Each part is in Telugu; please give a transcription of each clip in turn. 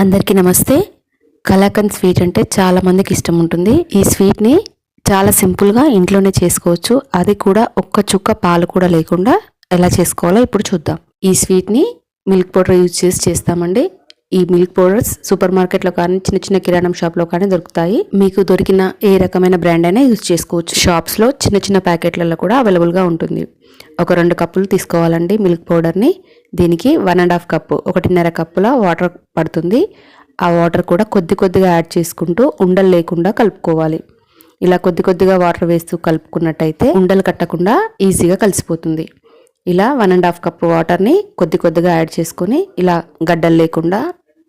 అందరికీ నమస్తే. కలాకండ్ స్వీట్ అంటే చాలా మందికి ఇష్టం ఉంటుంది. ఈ స్వీట్ని చాలా సింపుల్గా ఇంట్లోనే చేసుకోవచ్చు. అది కూడా ఒక్క చుక్క పాలు కూడా లేకుండా ఎలా చేసుకోవాలో ఇప్పుడు చూద్దాం. ఈ స్వీట్ని మిల్క్ పౌడర్ యూజ్ చేసి చేస్తామండి. ఈ మిల్క్ పౌడర్స్ సూపర్ మార్కెట్లో కానీ చిన్న చిన్న కిరాణం షాప్లో కానీ దొరుకుతాయి. మీకు దొరికిన ఏ రకమైన బ్రాండ్ అయినా యూజ్ చేసుకోవచ్చు. షాప్స్లో చిన్న చిన్న ప్యాకెట్లలో కూడా అవైలబుల్గా ఉంటుంది. ఒక రెండు కప్పులు తీసుకోవాలండి మిల్క్ పౌడర్ని. దీనికి వన్ అండ్ హాఫ్ కప్పు ఒకటిన్నర కప్పుల వాటర్ పడుతుంది. ఆ వాటర్ కూడా కొద్ది కొద్దిగా యాడ్ చేసుకుంటూ ఉండలు లేకుండా కలుపుకోవాలి. ఇలా కొద్ది కొద్దిగా వాటర్ వేస్తూ కలుపుకున్నట్టయితే ఉండలు కట్టకుండా ఈజీగా కలిసిపోతుంది. ఇలా వన్ అండ్ హాఫ్ కప్ వాటర్ని కొద్ది కొద్దిగా యాడ్ చేసుకొని ఇలా గడ్డలు లేకుండా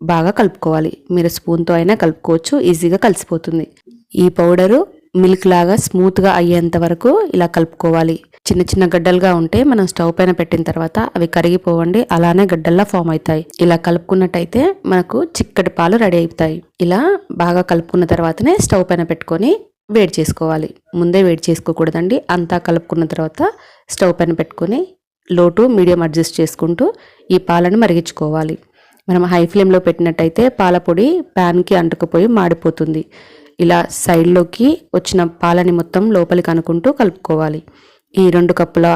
బాగా కలుపుకోవాలి. మీరు స్పూన్తో అయినా కలుపుకోవచ్చు. ఈజీగా కలిసిపోతుంది. ఈ పౌడరు మిల్క్ లాగా స్మూత్గా అయ్యేంత వరకు ఇలా కలుపుకోవాలి. చిన్న చిన్న గడ్డలుగా ఉంటే మనం స్టవ్ పైన పెట్టిన తర్వాత అవి కరిగిపోవండి. అలానే గడ్డల్లా ఫామ్ అవుతాయి. ఇలా కలుపుకున్నట్టయితే మనకు చిక్కటి పాలు రెడీ అవుతాయి. ఇలా బాగా కలుపుకున్న తర్వాతనే స్టవ్ పైన పెట్టుకొని వేడి చేసుకోవాలి. ముందే వేడి చేసుకోకూడదండి. అంతా కలుపుకున్న తర్వాత స్టవ్ పైన పెట్టుకొని లోటు మీడియం అడ్జస్ట్ చేసుకుంటూ ఈ పాలను మరిగించుకోవాలి. మనం హై ఫ్లేమ్లో పెట్టినట్టయితే పాల పొడి ప్యాన్కి అంటుకుపోయి మాడిపోతుంది. ఇలా సైడ్లోకి వచ్చిన పాలని మొత్తం లోపలికి అనుకుంటూ కలుపుకోవాలి. ఈ రెండు కప్పుల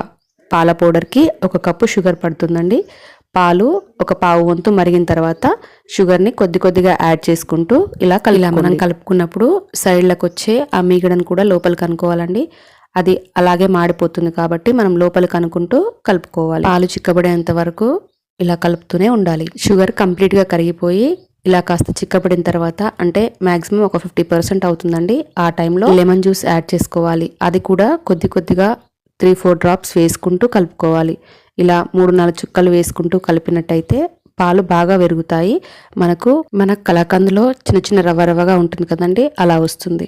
పాల పౌడర్కి ఒక కప్పు షుగర్ పడుతుందండి. పాలు ఒక పావు వంతు మరిగిన తర్వాత షుగర్ని కొద్ది కొద్దిగా యాడ్ చేసుకుంటూ ఇలా ఇలా మనం కలుపుకున్నప్పుడు సైడ్లకు వచ్చే ఆ మీగడను కూడా లోపలికి అనుకోవాలండి. అది అలాగే మాడిపోతుంది కాబట్టి మనం లోపలికి అనుకుంటూ కలుపుకోవాలి. పాలు చిక్కబడేంత వరకు ఇలా కలుపుతూనే ఉండాలి. షుగర్ కంప్లీట్గా కరిగిపోయి ఇలా కాస్త చిక్కపడిన తర్వాత అంటే మ్యాక్సిమం ఒక ఫిఫ్టీ పర్సెంట్ అవుతుందండి. ఆ టైంలో లెమన్ జ్యూస్ యాడ్ చేసుకోవాలి. అది కూడా కొద్ది కొద్దిగా త్రీ ఫోర్ డ్రాప్స్ వేసుకుంటూ కలుపుకోవాలి. ఇలా మూడు నాలుగు చుక్కలు వేసుకుంటూ కలిపినట్టయితే పాలు బాగా పెరుగుతాయి. మనకు మన కలకందులో చిన్న చిన్న రవ్వ రవ్వగా ఉంటుంది కదండి అలా వస్తుంది.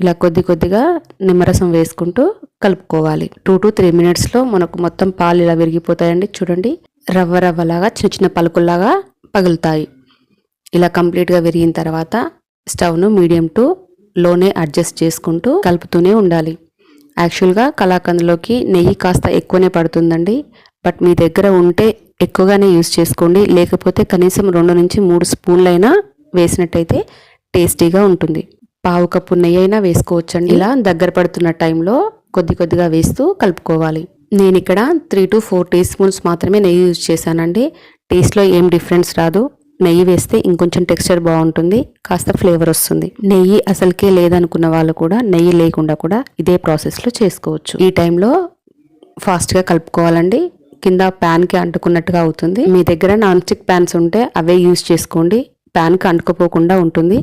ఇలా కొద్ది కొద్దిగా నిమ్మరసం వేసుకుంటూ కలుపుకోవాలి. టూ టు త్రీ మినిట్స్లో మనకు మొత్తం పాలు ఇలా విరిగిపోతాయండి. చూడండి. రవ్వ రవ్వలాగా చిన్న చిన్న పలుకుల్లాగా పగులుతాయి. ఇలా కంప్లీట్గా విరిగిన తర్వాత స్టవ్ను మీడియం టు లోనే అడ్జస్ట్ చేసుకుంటూ కలుపుతూనే ఉండాలి. యాక్చువల్గా కళాకందులోకి నెయ్యి కాస్త ఎక్కువనే పడుతుందండి. బట్ మీ దగ్గర ఉంటే ఎక్కువగానే యూస్ చేసుకోండి. లేకపోతే కనీసం రెండు నుంచి మూడు స్పూన్లైనా వేసినట్టయితే టేస్టీగా ఉంటుంది. పావు కప్పు నెయ్యి అయినా వేసుకోవచ్చండి. ఇలా దగ్గర పడుతున్న టైంలో కొద్ది కొద్దిగా వేస్తూ కలుపుకోవాలి. నేను ఇక్కడ three to four teaspoons మాత్రమే నెయ్యి యూజ్ చేశానండి. టేస్ట్లో ఏం డిఫరెన్స్ రాదు. నెయ్యి వేస్తే ఇంకొంచెం టెక్స్చర్ బాగుంటుంది. కాస్త ఫ్లేవర్ వస్తుంది. నెయ్యి అసలుకే లేదనుకున్న వాళ్ళు కూడా నెయ్యి లేకుండా కూడా ఇదే ప్రాసెస్లో చేసుకోవచ్చు. ఈ టైంలో ఫాస్ట్గా కలుపుకోవాలండి. కింద ప్యాన్కి అంటుకున్నట్టుగా అవుతుంది. మీ దగ్గర నాన్ స్టిక్ ప్యాన్స్ ఉంటే అవే యూజ్ చేసుకోండి. ప్యాన్కి అంటుకుపోకుండా ఉంటుంది.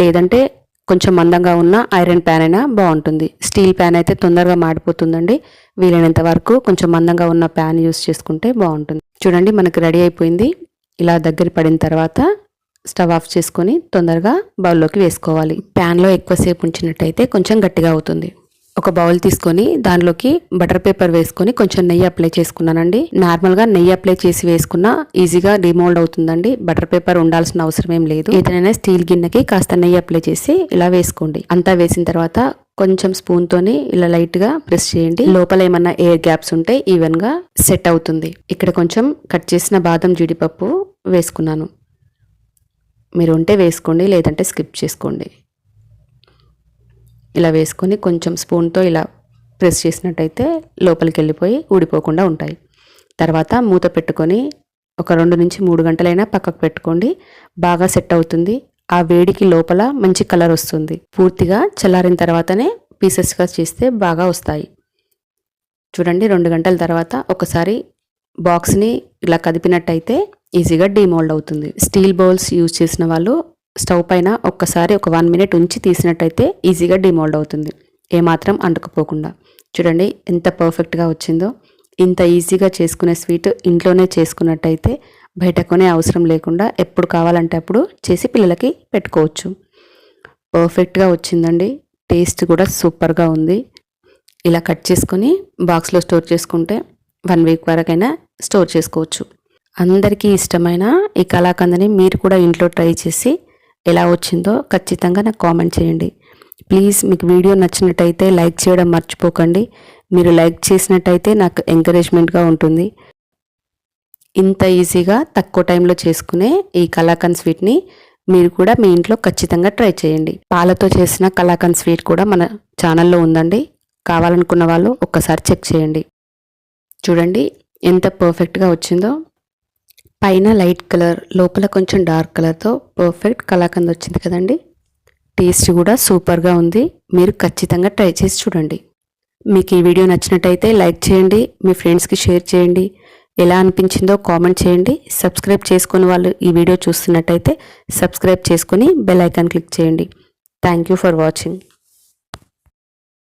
లేదంటే కొంచెం మందంగా ఉన్న ఐరన్ ప్యాన్ అయినా బాగుంటుంది. స్టీల్ ప్యాన్ అయితే తొందరగా మాడిపోతుందండి. వీలైనంత వరకు కొంచెం మందంగా ఉన్న ప్యాన్ యూస్ చేసుకుంటే బాగుంటుంది. చూడండి మనకు రెడీ అయిపోయింది. ఇలా దగ్గర పడిన తర్వాత స్టవ్ ఆఫ్ చేసుకొని తొందరగా బౌల్లోకి వేసుకోవాలి. ప్యాన్లో ఎక్కువసేపు ఉంచినట్టయితే కొంచెం గట్టిగా అవుతుంది. ఒక బౌల్ తీసుకొని దానిలోకి బటర్ పేపర్ వేసుకొని కొంచెం నెయ్యి అప్లై చేసుకున్నానండి. నార్మల్గా నెయ్యి అప్లై చేసి వేసుకున్నా ఈజీగా డిమోల్డ్ అవుతుందండి. బటర్ పేపర్ ఉండాల్సిన అవసరం ఏం లేదు. ఏదైనా స్టీల్ గిన్నెకి కాస్త నెయ్యి అప్లై చేసి ఇలా వేసుకోండి. అంతా వేసిన తర్వాత కొంచెం స్పూన్ తోని ఇలా లైట్గా ప్రెస్ చేయండి. లోపల ఏమన్నా ఎయిర్ గ్యాప్స్ ఉంటే ఈవెన్గా సెట్ అవుతుంది. ఇక్కడ కొంచెం కట్ చేసిన బాదం జీడిపప్పు వేసుకున్నాను. మీరు ఉంటే వేసుకోండి లేదంటే స్కిప్ చేసుకోండి. ఇలా వేసుకొని కొంచెం స్పూన్తో ఇలా ప్రెస్ చేసినట్టయితే లోపలికి వెళ్ళిపోయి ఊడిపోకుండా ఉంటాయి. తర్వాత మూత పెట్టుకొని ఒక రెండు నుంచి మూడు గంటలైనా పక్కకు పెట్టుకోండి. బాగా సెట్ అవుతుంది. ఆ వేడికి లోపల మంచి కలర్ వస్తుంది. పూర్తిగా చల్లారిన తర్వాతనే పీసెస్గా చేస్తే బాగా వస్తాయి. చూడండి రెండు గంటల తర్వాత ఒకసారి బాక్స్ని ఇలా కదిపినట్టయితే ఈజీగా డీమోల్డ్ అవుతుంది. స్టీల్ బౌల్స్ యూజ్ చేసిన వాళ్ళు స్టవ్ పైన ఒక్కసారి ఒక వన్ మినిట్ ఉంచి తీసినట్టయితే ఈజీగా డిమోల్డ్ అవుతుంది. ఏమాత్రం అంటుకుపోకుండా. చూడండి ఎంత పర్ఫెక్ట్గా వచ్చిందో. ఇంత ఈజీగా చేసుకునే స్వీట్ ఇంట్లోనే చేసుకున్నట్టయితే బయట కొనే అవసరం లేకుండా ఎప్పుడు కావాలంటే అప్పుడు చేసి పిల్లలకి పెట్టుకోవచ్చు. పర్ఫెక్ట్గా వచ్చిందండి. టేస్ట్ కూడా సూపర్గా ఉంది. ఇలా కట్ చేసుకొని బాక్స్లో స్టోర్ చేసుకుంటే వన్ వీక్ వరకైనా స్టోర్ చేసుకోవచ్చు. అందరికీ ఇష్టమైన ఈ కళాకందని మీరు కూడా ఇంట్లో ట్రై చేసి ఎలా వచ్చిందో ఖచ్చితంగా నాకు కామెంట్ చేయండి. ప్లీజ్ మీకు వీడియో నచ్చినట్టయితే లైక్ చేయడం మర్చిపోకండి. మీరు లైక్ చేసినట్టయితే నాకు ఎంకరేజ్మెంట్గా ఉంటుంది. ఇంత ఈజీగా తక్కువ టైంలో చేసుకునే ఈ కలాకండ్ స్వీట్ని మీరు కూడా మీ ఇంట్లో ఖచ్చితంగా ట్రై చేయండి. పాలతో చేసిన కలాకండ్ స్వీట్ కూడా మన ఛానల్లో ఉందండి. కావాలనుకున్న వాళ్ళు ఒక్కసారి చెక్ చేయండి. చూడండి ఎంత పర్ఫెక్ట్గా వచ్చిందో. పైన లైట్ కలర్ లోపల కొంచెం డార్క్ కలర్తో పర్ఫెక్ట్ కలాకండ్ వచ్చింది కదండి. టేస్ట్ కూడా సూపర్గా ఉంది. మీరు ఖచ్చితంగా ట్రై చేసి చూడండి. మీకు ఈ వీడియో నచ్చినట్టయితే లైక్ చేయండి మీ ఫ్రెండ్స్కి షేర్ చేయండి. ఎలా అనిపించిందో కామెంట్ చేయండి. సబ్స్క్రైబ్ చేసుకుని వాళ్ళు ఈ వీడియో చూస్తున్నట్టయితే సబ్స్క్రైబ్ చేసుకొని బెల్ ఐకాన్ క్లిక్ చేయండి. Thank you for watching.